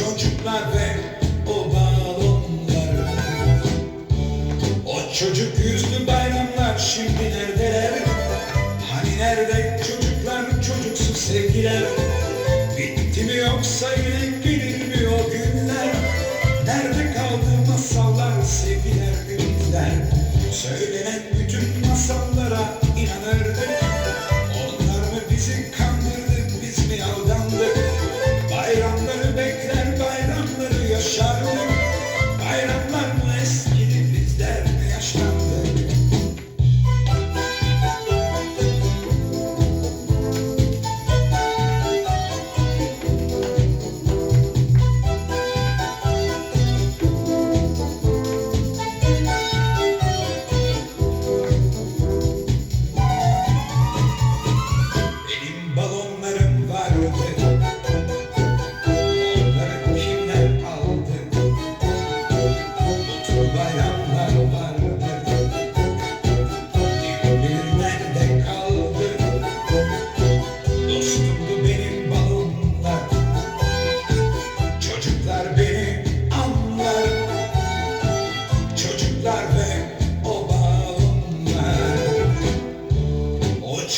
çocuklar ve o balonlar. O çocuk yüzlü bayramlar şimdi neredeler? Hani nerede çocuklar çocuksu sevgiler? Bitti mi yoksa yine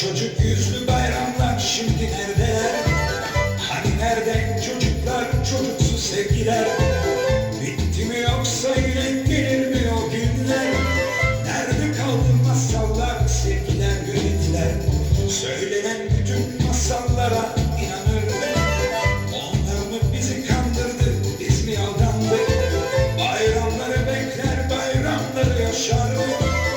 çocuk yüzlü bayramlar şimdi neredeler? Hani nerede çocuklar, çocuksu sevgiler? Bitti mi yoksa yine gelir mi o günler? Nerede kaldı masallar, sevgiler, ümitler? Söylenen bütün masallara inanırdık. Onlar mı bizi kandırdı, biz mi aldandık? Bayramları bekler, bayramları yaşardık.